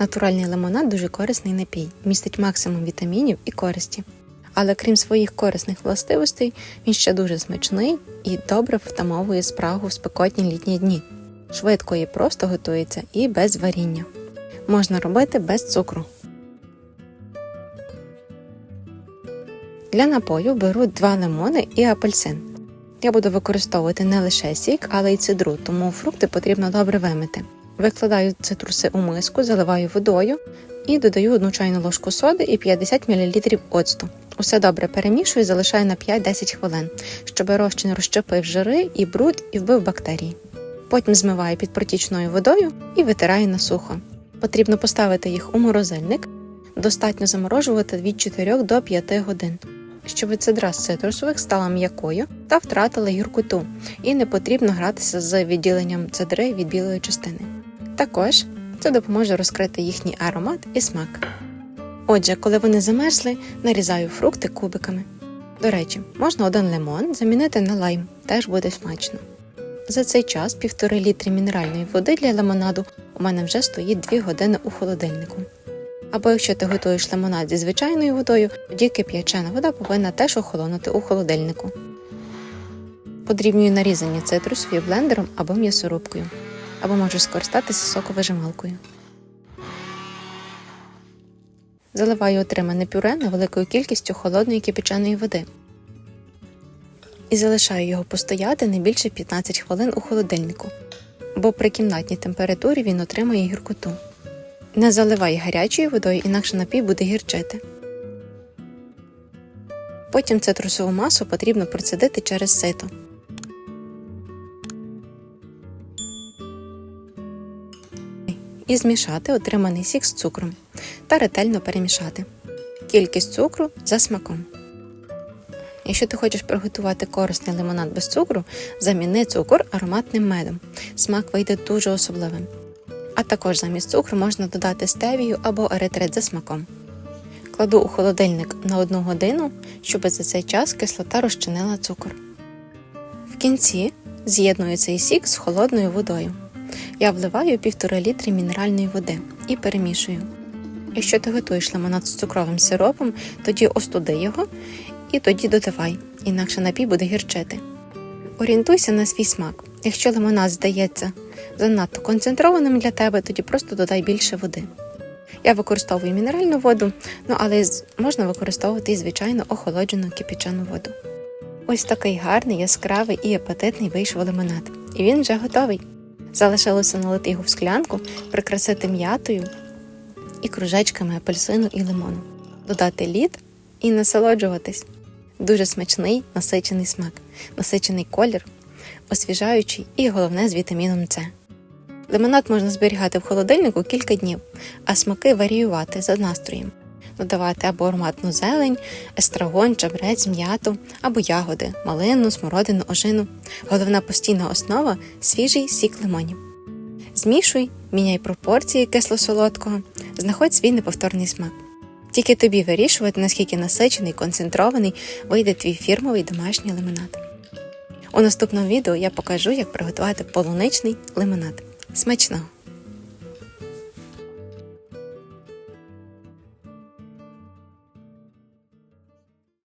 Натуральний лимонад дуже корисний напій, містить максимум вітамінів і користі. Але крім своїх корисних властивостей, він ще дуже смачний і добре втамовує спрагу в спекотні літні дні. Швидко і просто готується і без варіння. Можна робити без цукру. Для напою беру 2 лимони і апельсин. Я буду використовувати не лише сік, але й цидру, тому фрукти потрібно добре вимити. Викладаю цитруси у миску, заливаю водою і додаю 1 чайну ложку соди і 50 мл оцту. Усе добре перемішую і залишаю на 5-10 хвилин, щоб розчин розщепив жири і бруд і вбив бактерії. Потім змиваю під протічною водою і витираю на сухо. Потрібно поставити їх у морозильник. Достатньо заморожувати від 4 до 5 годин, щоб цедра з цитрусових стала м'якою та втратила гіркоту, і не потрібно гратися з відділенням цедри від білої частини. Також це допоможе розкрити їхній аромат і смак. Отже, коли вони замерзли, нарізаю фрукти кубиками. До речі, можна один лимон замінити на лайм, теж буде смачно. За цей час півтори літри мінеральної води для лимонаду у мене вже стоїть 2 години у холодильнику. Або якщо ти готуєш лимонад зі звичайною водою, тоді кип'ячена вода повинна теж охолонути у холодильнику. Подрібнюю нарізані цитрусові блендером або м'ясорубкою, або можеш скористатися соковижималкою. Заливаю отримане пюре невеликою кількістю холодної кипяченої води і залишаю його постояти не більше 15 хвилин у холодильнику, бо при кімнатній температурі він отримає гіркоту. Не заливай гарячою водою, інакше напій буде гірчити. Потім цитрусову масу потрібно процедити через сито. І змішати отриманий сік з цукром та ретельно перемішати. Кількість цукру за смаком. Якщо ти хочеш приготувати корисний лимонад без цукру, заміни цукор ароматним медом. Смак вийде дуже особливим. А також замість цукру можна додати стевію або еритрит за смаком. Кладу у холодильник на 1 годину, щоб за цей час кислота розчинила цукор. В кінці з'єдную цей сік з холодною водою. Я вливаю 1,5 літри мінеральної води і перемішую. Якщо ти готуєш лимонад з цукровим сиропом, тоді остуди його і тоді додавай, інакше напій буде гірчити. Орієнтуйся на свій смак. Якщо лимонад здається занадто концентрованим для тебе, тоді просто додай більше води. Я використовую мінеральну воду, ну але можна використовувати і звичайно охолоджену кипячену воду. Ось такий гарний, яскравий і апетитний вийшов лимонад. І він вже готовий. Залишилося налити його в склянку, прикрасити м'ятою і кружечками апельсину і лимону, додати лід і насолоджуватись. Дуже смачний, насичений смак, насичений колір, освіжаючий і головне з вітаміном С. Лимонад можна зберігати в холодильнику кілька днів, а смаки варіювати за настроєм. Додавати або ароматну зелень, естрагон, чабрець, м'яту, або ягоди, малину, смородину, ожину. Головна постійна основа свіжий сік лимонів. Змішуй, міняй пропорції кисло-солодкого, знаходь свій неповторний смак. Тільки тобі вирішувати, наскільки насичений, концентрований вийде твій фірмовий домашній лимонад. У наступному відео я покажу, як приготувати полуничний лимонад. Смачного!